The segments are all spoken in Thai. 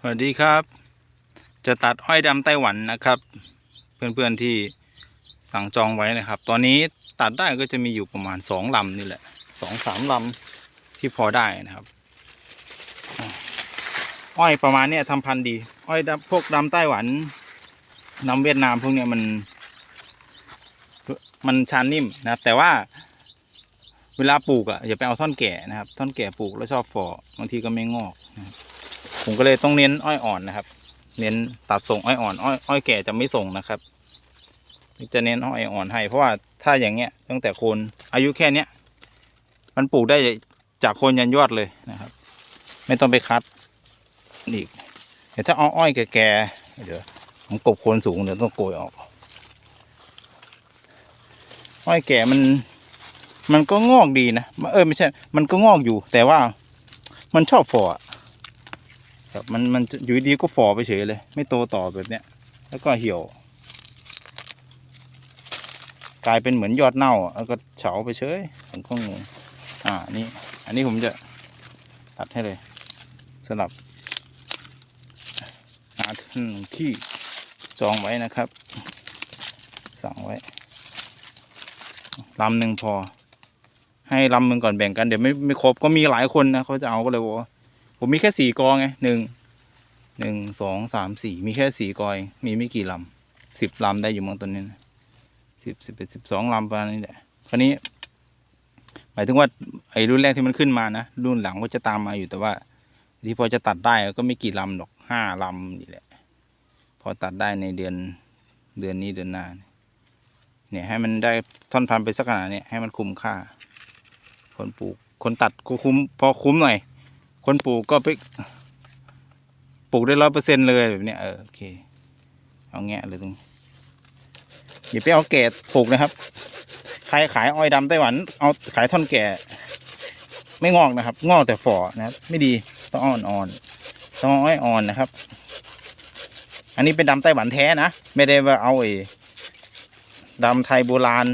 สวัสดีครับ จะตัดอ้อยดำไต้หวันนะครับ เพื่อนๆที่สั่งจองไว้นะครับ ตอนนี้ตัดได้ก็จะมีอยู่ประมาณสองลำนี่แหละสองสามลำที่พอได้นะครับ อ้อยประมาณเนี้ยทำพันธุ์ดี อ้อยพวกดำไต้หวันนำเวียดนามพวกเนี้ยมัน มันชานนิ่มนะครับ แต่ว่าเวลาปลูกอะอย่าไปเอาท่อนแก่นะครับ ท่อนแก่ปลูกแล้วชอบฝ่อบางทีก็ไม่งอกนะครับ ผมก็เลยต้องเน้นอ้อยอ่อนนะครับ เน้นตัดส่งอ้อยอ่อนอ้อยอ้อยแก่จะไม่ส่งนะครับ จะเน้นอ้อยอ่อนให้ เพราะว่าถ้าอย่างเงี้ยตั้งแต่โคนอายุแค่เนี้ยมันปลูกได้จากโคนยันยอดเลยนะครับ ไม่ต้องไปคัดอีกแต่ถ้าเอาอ้อยแก่ๆเดี๋ยวผมกบโคนสูงเดี๋ยวต้องโกยออก อ้อยแก่มัน มันก็งอกดีนะเออไม่ใช่ มันก็งอกอยู่ แต่ว่ามันชอบฝ่อ ครับมันมันอยู่ดีก็ฝ่อไปเฉยเลย ไม่โตต่อแบบเนี้ย แล้วก็เหี่ยว กลายเป็นเหมือนยอดเน่าแล้วก็เฉาไปเฉยผมก็งงอ่านี่อันนี้ผมจะตัดให้เลยสำหรับหาท่านที่จองไว้นะครับ สั่งไว้ลำหนึ่งพอ ให้ลำหนึ่งก่อนแบ่งกันเดี๋ยวไม่ไม่ครบก็มีหลายคนนะเขาจะเอาก็เลยบอกว่า ผมมีแค่สี่กองไงหนึ่งหนึ่งสองสามสี่มีแค่สี่กอเองมีไม่กี่ลำสิบลำได้อยู่มั้งตอนนี้นะสิบสิบเอ็ดสิบสองลำประมาณนี้แหละคราวนี้ หมายถึงว่าไอ้รุ่นแรกที่มันขึ้นมานะรุ่นหลังก็จะตามมาอยู่แต่ว่า ที่พอจะตัดได้ก็ไม่กี่ลำหรอกห้าลำนี่แหละ พอตัดได้ในเดือนเดือนนี้เดือนหน้าเนี่ยให้มันได้ท่อนพันไปสักขนาดเนี้ยให้มันคุ้มค่า คนปลูกคนตัดก็คุ้มพอคุ้มหน่อย คนปลูกก็ไปปลูกได้ร้อยเปอร์เซ็นเลยแบบเนี้ยเออโอเค เอาแงะเลยตรงอย่าไปเอาแก่ปลูกนะครับ ใครขายอ้อยดำไต้หวัน เอาขายท่อนแก่ ไม่งอกนะครับ งอกแต่ฝ่อนะครับ ไม่ดีต้องอ่อนอ่อนต้องอ้อยอ่อนนะครับ อันนี้เป็นดำไต้หวันแท้นะไม่ได้ว่าเอาไอ้ดำไทยโบราณ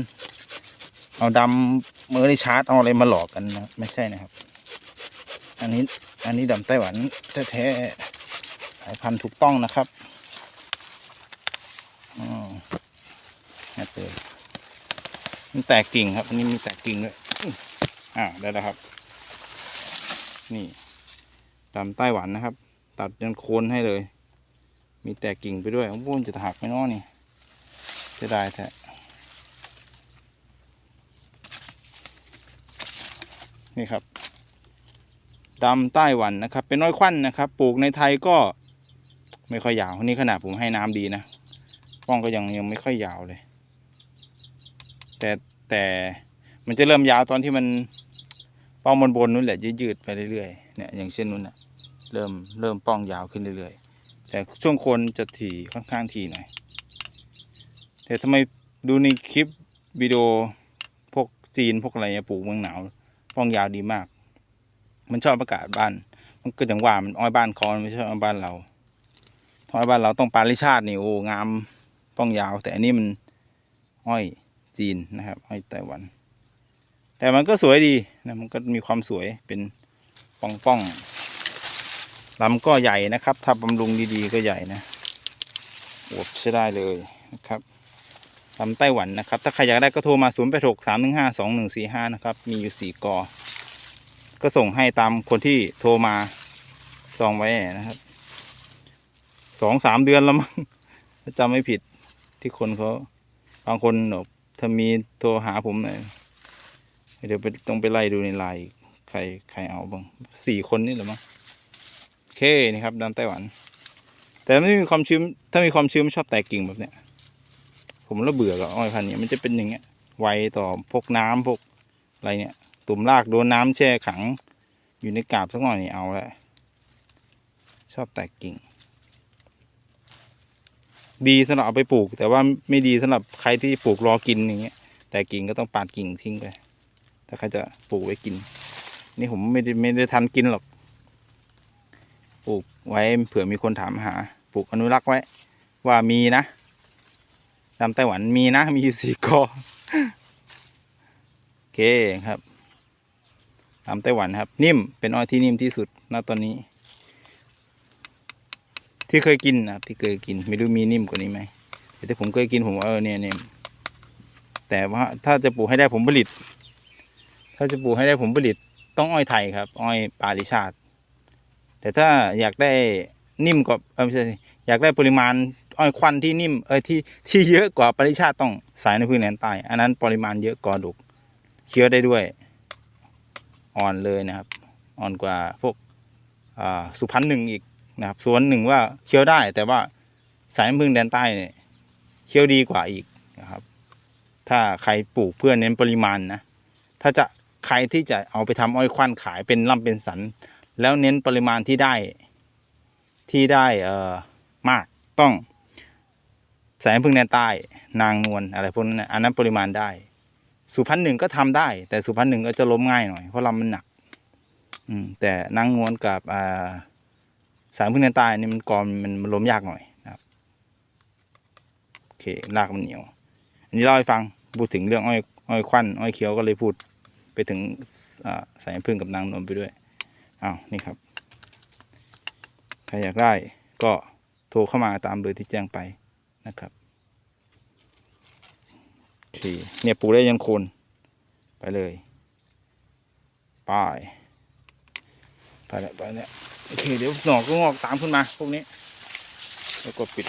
เอาดำเมอริชาร์ดเอาอะไรมาหลอกกันนะไม่ใช่นะครับ อันนี้อันนี้ดำไต้หวันแท้ๆสายพันธุ์ถูกต้องนะครับอ๋อแอบเลมันแตกกิ่งครับ อันนี้มีแตกกิ่งด้วยอ่าได้แล้วครับ นี่ดำไต้หวันนะครับ ตัดยันโคนให้เลย มีแตกกิ่งไปด้วยผมว่ามันจะหักไหมเน้อนี่เสียดายแท้นี่ครับ ดำไต้หวันนะครับ เป็นน้อยควันนะครับ ปลูกในไทยก็ไม่ค่อยยาวนี่ขนาดผมให้น้ำดีนะป้องก็ยังยังไม่ค่อยยาวเลย แต่แต่มันจะเริ่มยาวตอนที่มันป้องบนบนนู้นแหละยืดๆไปเรื่อยๆเนี่ยอย่างเช่นนู้นนะเริ่มเริ่มป้องยาวขึ้นเรื่อยๆ แต่ช่วงคนจะถี่ค่อนข้างถี่หน่อย แต่ทำไมดูในคลิปวิดีโอพวกจีนพวกอะไรปลูกเมืองหนาวป้องยาวดีมาก มันชอบอากาศบ้าน มันก็อย่างว่ามันอ้อยบ้านเขามันไม่ใช่อ้อยบ้านเราถ้าอ้อยบ้านเราต้องปาริชาตินี่โอ้งามป้องยาว แต่อันนี้มันอ้อยจีนนะครับ อ้อยไต้หวัน แต่มันก็สวยดีนะมันก็มีความสวยเป็นป้องป้องลำก็ใหญ่นะครับ ถ้าบำรุงดีๆก็ใหญ่นะอวบใช้ได้เลยนะครับลำไต้หวันนะครับ ถ้าใครอยากได้ก็โทรมา 0 8 6 3 1 5 2 1 4 5 นะครับ มีอยู่ 4 กอ ก็ส่งให้ตามคนที่โทรมาซองไว้นะครับสองสามเดือนแล้วมั้งถ้าจำไม่ผิดที่คนเขาบางคนบอถ้ามีโทรหาผมหน่อยเดี๋ยวไปต้องไปไล่ดูในไลน์ใครใครเอาบ้างสี่คนนี่หรือมั้งโอเคนี่ครับดำไต้หวัน แต่ไม่มีความชื้นถ้ามีความชื้นไม่ชอบแตกกิ่งแบบเนี้ยผมระเบื่อกับอ้อยพันธุ์นี้มันจะเป็นอย่างเงี้ยไวต่อพวกน้ำพวกอะไรเนี่ย ตุ่มรากโดนน้ำแช่ขัง อยู่ในกาบสักหน่อยนี่เอาแล้วชอบแตกกิ่ง ดีสำหรับเอาไปปลูก แต่ว่าไม่ดีสำหรับใครที่ปลูกรอกินอย่างเงี้ย แต่กิ่งก็ต้องปาดกิ่งทิ้งไป ถ้าใครจะปลูกไว้กิน นี่ผมไม่ได้ไม่ได้ทันกินหรอก ปลูกไว้เผื่อมีคนถามหา ปลูกอนุรักษ์ไว้ ว่ามีนะตามไต้หวันมีนะ มีอยู่สี่กอโอเคครับ ตามไต้หวันครับ นิ่มเป็นอ้อยที่นิ่มที่สุดณตอนนี้ ที่เคยกินนะครับที่เคยกิน ไม่รู้มีนิ่มกว่านี้ไหมแต่ที่ผมเคยกินผมเออเนี่ยเนี่ยแต่ว่าถ้าจะปลูกให้ได้ผลผลิต ถ้าจะปลูกให้ได้ผลผลิต ต้องอ้อยไทยครับ อ้อยปาริชาติแต่ถ้าอยากได้นิ่มกว่าไม่ใช่อยากได้ปริมาณอ้อยควันที่นิ่มเออที่ที่เยอะกว่าปริชาติต้องสายในพื้นแหนใต้อันนั้นปริมาณเยอะกว่าดุกเคี้ยวได้ด้วย อ่อนเลยนะครับ อ่อนกว่าพวกสุพรรณหนึ่งอีกนะครับส่วนหนึ่งว่าเคี้ยวได้ แต่ว่าสายน้ำพึ่งแดนใต้เนี่ยเคี้ยวดีกว่าอีกนะครับ ถ้าใครปลูกเพื่อเน้นปริมาณนะถ้าจะใครที่จะเอาไปทำอ้อยควันขายเป็นล่ำเป็นสัน แล้วเน้นปริมาณที่ได้ที่ได้เอ่อมากต้องสายน้ำพึ่งแดนใต้ นางนวลอะไรพวกนั้นอันนั้นปริมาณได้ สุพรรณหนึ่งก็ทำได้ แต่สุพรรณหนึ่งก็จะล้มง่ายหน่อยเพราะลำมันหนัก อืม แต่นางนวลกับอ่าสายพึ่งแดนใต้นี่มันกรอนมันมันล้มยากหน่อยนะครับโอเครากมันเหนียว อันนี้เล่าให้ฟังพูดถึงเรื่องอ้อยอ้อยควันอ้อยเขียวก็เลยพูดไปถึงสายพึ่งกับนางนวลไปด้วยอ้าวนี่ครับใครอยากได้ก็โทรเข้ามาตามเบอร์ที่แจ้งไปนะครับ ที เนี่ยปลูได้ยันโคนไปเลยป้ายไปแล้วไปแล้วโอเคเดี๋ยวหนอกก็งอกตามขึ้นมาพวกนี้ แล้วก็ปิด